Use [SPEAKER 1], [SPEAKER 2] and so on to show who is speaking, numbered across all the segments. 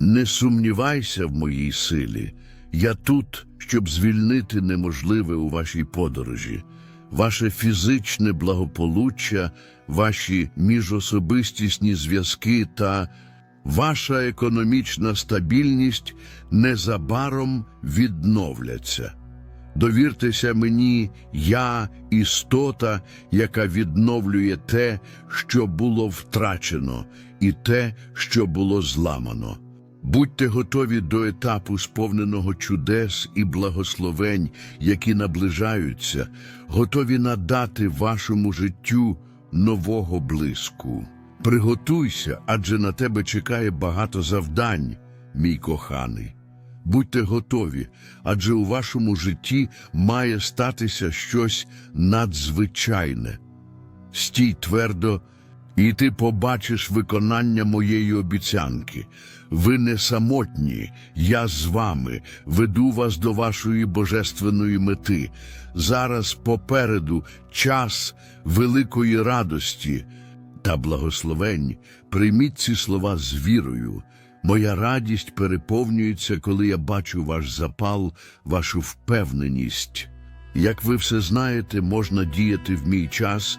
[SPEAKER 1] Не сумнівайся в моїй силі. Я тут, щоб звільнити неможливе у вашій подорожі, ваше фізичне благополуччя, ваші міжособистісні зв'язки та ваша економічна стабільність незабаром відновляться. Довіртеся мені, я істота, яка відновлює те, що було втрачено, і те, що було зламано. Будьте готові до етапу сповненого чудес і благословень, які наближаються, готові надати вашому життю нового блиску. Приготуйся, адже на тебе чекає багато завдань, мій коханий. Будьте готові, адже у вашому житті має статися щось надзвичайне. Стій твердо, і ти побачиш виконання моєї обіцянки. Ви не самотні, я з вами, веду вас до вашої божественної мети. Зараз попереду час великої радості та благословень. Прийміть ці слова з вірою. Моя радість переповнюється, коли я бачу ваш запал, вашу впевненість. Як ви все знаєте, можна діяти в мій час,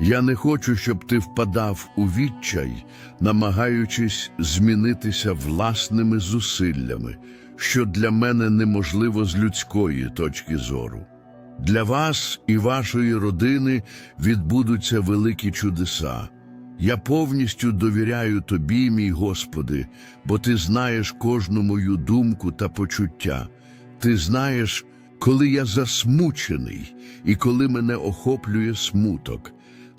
[SPEAKER 1] Я не хочу, щоб ти впадав у відчай, намагаючись змінитися власними зусиллями, що для мене неможливо з людської точки зору. Для вас і вашої родини відбудуться великі чудеса. Я повністю довіряю тобі, мій Господи, бо ти знаєш кожну мою думку та почуття. Ти знаєш, коли я засмучений і коли мене охоплює смуток.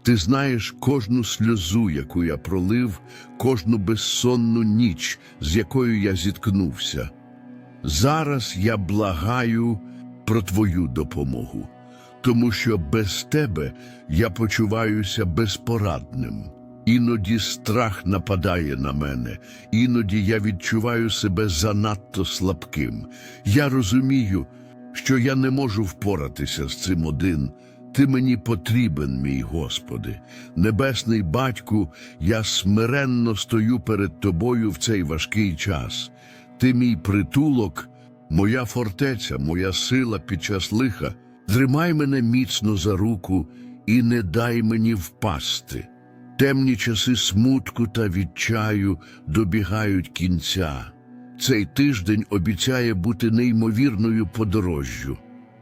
[SPEAKER 1] Ти знаєш кожну сльозу, яку я пролив, кожну безсонну ніч, з якою я зіткнувся. Зараз я благаю про твою допомогу, тому що без тебе я почуваюся безпорадним. Іноді страх нападає на мене, іноді я відчуваю себе занадто слабким. Я розумію, що я не можу впоратися з цим один. Ти мені потрібен, мій Господи. Небесний Батьку, я смиренно стою перед Тобою в цей важкий час. Ти мій притулок, моя фортеця, моя сила під час лиха. Тримай мене міцно за руку і не дай мені впасти. Темні часи смутку та відчаю добігають кінця. Цей тиждень обіцяє бути неймовірною подорожжю,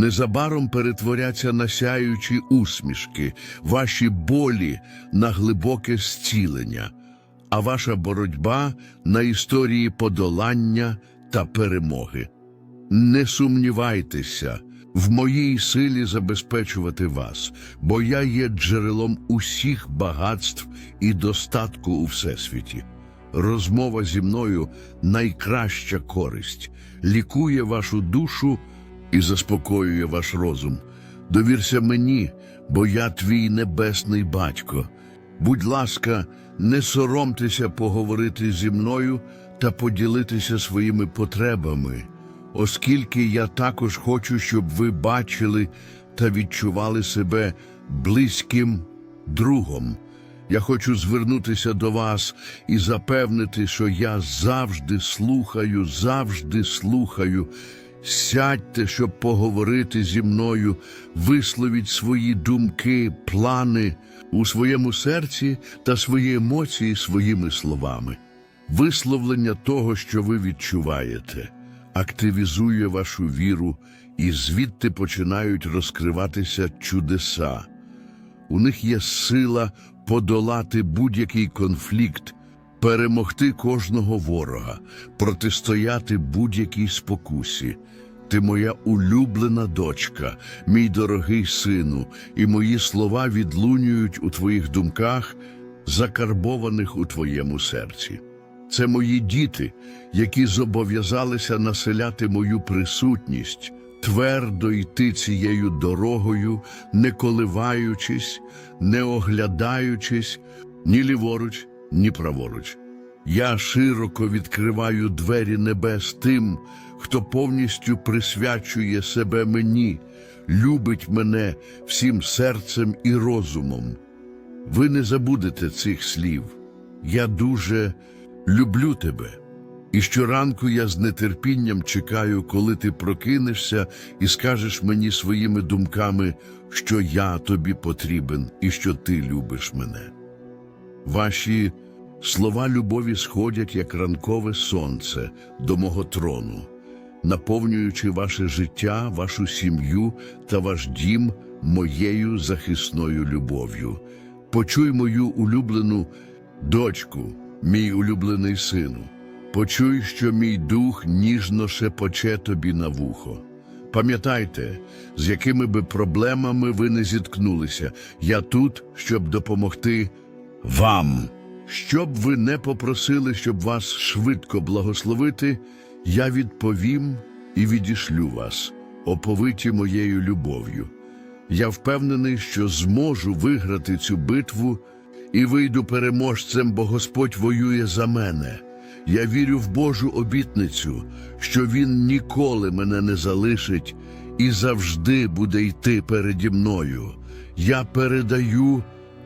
[SPEAKER 1] незабаром перетворяться на сяючі усмішки, ваші болі на глибоке зцілення, а ваша боротьба на історії подолання та перемоги. Не сумнівайтеся в моїй силі забезпечувати вас, бо я є джерелом усіх багатств і достатку у всесвіті. Розмова зі мною найкраща користь, лікує вашу душу і заспокоює ваш розум. Довірся мені, бо я твій небесний батько. Будь ласка, не соромтеся поговорити зі мною та поділитися своїми потребами, оскільки я також хочу, щоб ви бачили та відчували себе близьким другом. Я хочу звернутися до вас і запевнити, що я завжди слухаю, завжди слухаю. Сядьте, щоб поговорити зі мною, висловіть свої думки, плани у своєму серці та свої емоції своїми словами, висловлення того, що ви відчуваєте. активізує вашу віру, і звідти починають розкриватися чудеса. У них є сила подолати будь-який конфлікт, перемогти кожного ворога, протистояти будь-якій спокусі. Ти моя улюблена дочка, мій дорогий сину, і мої слова відлунюють у твоїх думках, закарбованих у твоєму серці. Це мої діти, які зобов'язалися населяти мою присутність, твердо йти цією дорогою, не коливаючись, не оглядаючись ні ліворуч, ні праворуч. Я широко відкриваю двері небес тим, хто повністю присвячує себе мені, любить мене всім серцем і розумом. Ви не забудете цих слів. Я дуже люблю тебе. І щоранку я з нетерпінням чекаю, коли ти прокинешся і скажеш мені своїми думками, що я тобі потрібен і що ти любиш мене. Ваші слова любові сходять, як ранкове сонце, до мого трону, наповнюючи ваше життя, вашу сім'ю та ваш дім моєю захисною любов'ю. Почуй мою улюблену дочку, мій улюблений сину. Почуй, що мій дух ніжно шепоче тобі на вухо. Пам'ятайте, з якими би проблемами ви не зіткнулися, я тут, щоб допомогти вам. Щоб ви не попросили, щоб вас швидко благословити, я відповім і відішлю вас, оповиті моєю любов'ю. Я впевнений, що зможу виграти цю битву і вийду переможцем, бо Господь воює за мене. Я вірю в Божу обітницю, що Він ніколи мене не залишить і завжди буде йти переді мною. Я передаю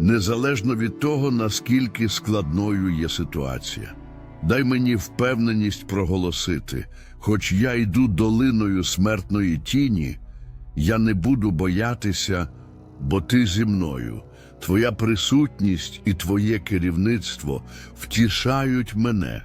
[SPEAKER 1] незалежно від того, наскільки складною є ситуація. Дай мені впевненість проголосити, хоч я йду долиною смертної тіні, я не буду боятися, бо ти зі мною. Твоя присутність і Твоє керівництво втішають мене.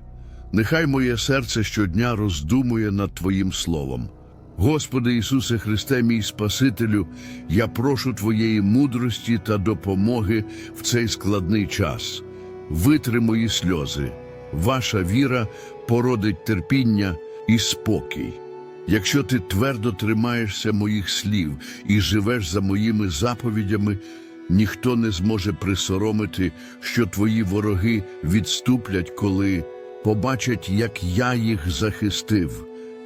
[SPEAKER 1] Нехай моє серце щодня роздумує над Твоїм словом. Господи Ісусе Христе, мій Спасителю, я прошу Твоєї мудрості та допомоги в цей складний час. Витри мої сльози. Ваша віра породить терпіння і спокій. Якщо ти твердо тримаєшся моїх слів і живеш за моїми заповідями, ніхто не зможе присоромити, що твої вороги відступлять, коли побачать, як я їх захистив.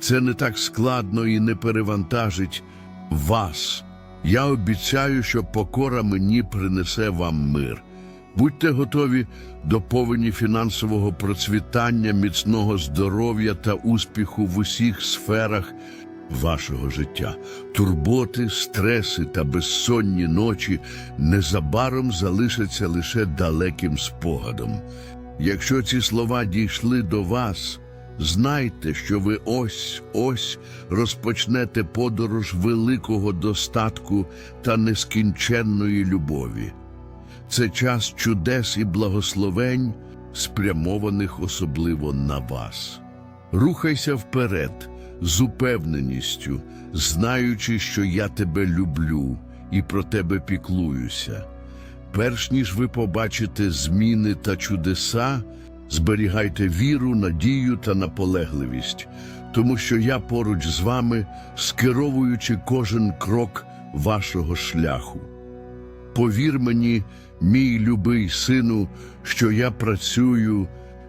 [SPEAKER 1] Це не так складно і не перевантажить вас. Я обіцяю, що покора мені принесе вам мир. Будьте готові до повені фінансового процвітання, міцного здоров'я та успіху в усіх сферах вашого життя. Турботи, стреси та безсонні ночі незабаром залишаться лише далеким спогадом. Якщо ці слова дійшли до вас, знайте, що ви ось ось розпочнете подорож великого достатку та нескінченної любові. Це час чудес і благословень, спрямованих особливо на вас. Рухайся вперед з упевненістю, знаючи, що я тебе люблю і про тебе піклуюся. Перш ніж ви побачите зміни та чудеса, зберігайте віру, надію та наполегливість, тому що я поруч з вами, скеровуючи кожен крок вашого шляху. Повір мені, мій любий сину, що я працюю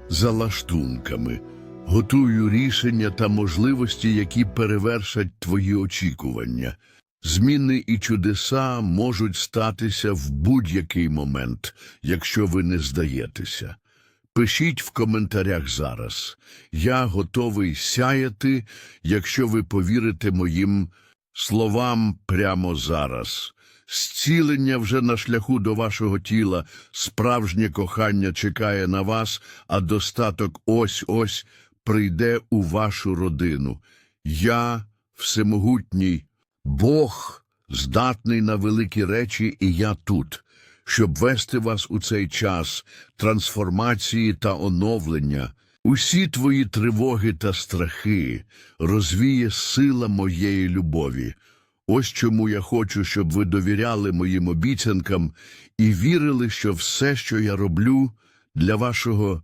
[SPEAKER 1] за лаштунками, готую рішення та можливості, які перевершать твої очікування. Зміни і чудеса можуть статися в будь-який момент, якщо ви не здаєтеся. Пишіть в коментарях зараз. Я готовий сяяти, якщо ви повірите моїм словам прямо зараз. Зцілення вже на шляху до вашого тіла, справжнє кохання чекає на вас, а достаток ось-ось прийде у вашу родину. Я всемогутній, Бог здатний на великі речі, і я тут, щоб вести вас у цей час трансформації та оновлення. Усі твої тривоги та страхи розвіє сила моєї любові. Ось чому я хочу, щоб ви довіряли моїм обіцянкам і вірили, що все, що я роблю, для вашого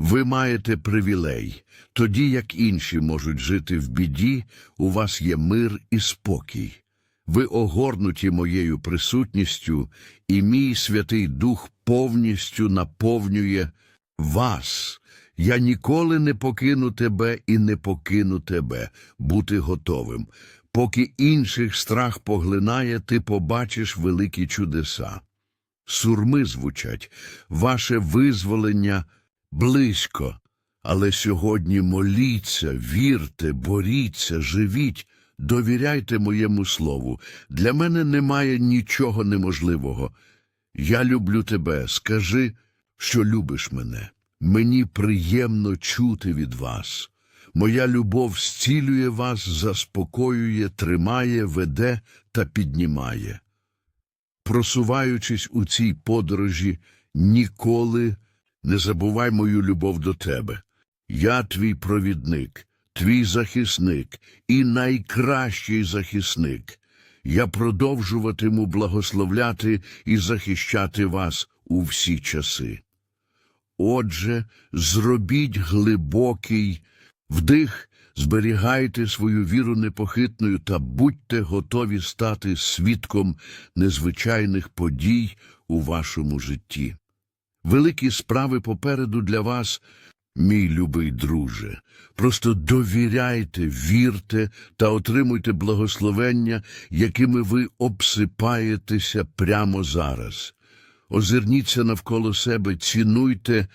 [SPEAKER 1] Ви маєте привілей. Тоді, як інші можуть жити в біді, у вас є мир і спокій. Ви огорнуті моєю присутністю, і мій Святий Дух повністю наповнює вас. Я ніколи не покину тебе і не покину тебе, бути готовим. Поки інших страх поглинає, ти побачиш великі чудеса. Сурми звучать, ваше визволення близько. Але сьогодні моліться, вірте, боріться, живіть, довіряйте моєму слову. Для мене немає нічого неможливого. Я люблю тебе. Скажи, що любиш мене. Мені приємно чути від вас. Моя любов зцілює вас, заспокоює, тримає, веде та піднімає. Просуваючись у цій подорожі, ніколи не забувай мою любов до тебе. Я твій провідник, твій захисник і найкращий захисник. Я продовжуватиму благословляти і захищати вас у всі часи. Отже, зробіть глибокий вдих, зберігайте свою віру непохитною та будьте готові стати свідком незвичайних подій у вашому житті. Великі справи попереду для вас, мій любий друже. Просто довіряйте, вірте та отримуйте благословення, якими ви обсипаєтеся прямо зараз. Озирніться навколо себе, цінуйте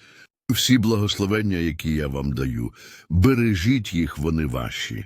[SPEAKER 1] всі благословення, які я вам даю. Бережіть їх, вони ваші.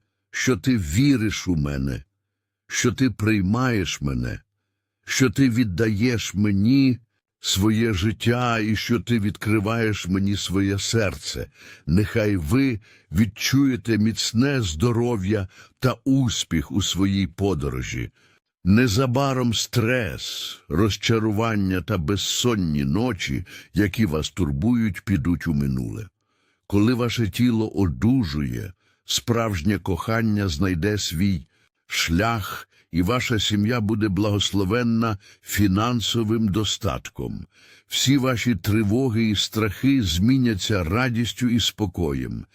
[SPEAKER 1] що ти віриш у мене, що ти приймаєш мене, що ти віддаєш мені своє життя і що ти відкриваєш мені своє серце. Нехай ви відчуєте міцне здоров'я та успіх у своїй подорожі. Незабаром стрес, розчарування та безсонні ночі, які вас турбують, підуть у минуле. Коли ваше тіло одужує, справжнє кохання знайде свій шлях і ваша сім'я буде благословенна фінансовим достатком. Всі ваші тривоги і страхи зміняться радістю і спокоєм.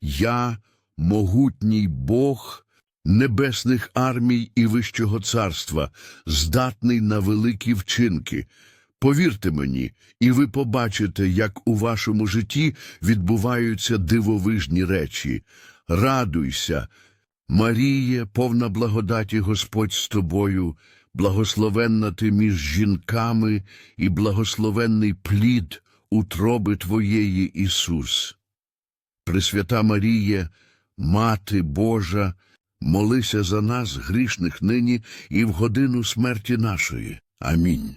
[SPEAKER 1] Я, могутній Бог небесних армій і вищого царства, здатний на великі вчинки. Повірте мені, і ви побачите, як у вашому житті відбуваються дивовижні речі. Радуйся, Маріє, повна благодаті Господь з тобою, благословенна ти між жінками і благословенний плід утроби твоєї Ісус. Пресвята Маріє, Мати Божа, молися за нас, грішних нині і в годину смерті нашої. Амінь.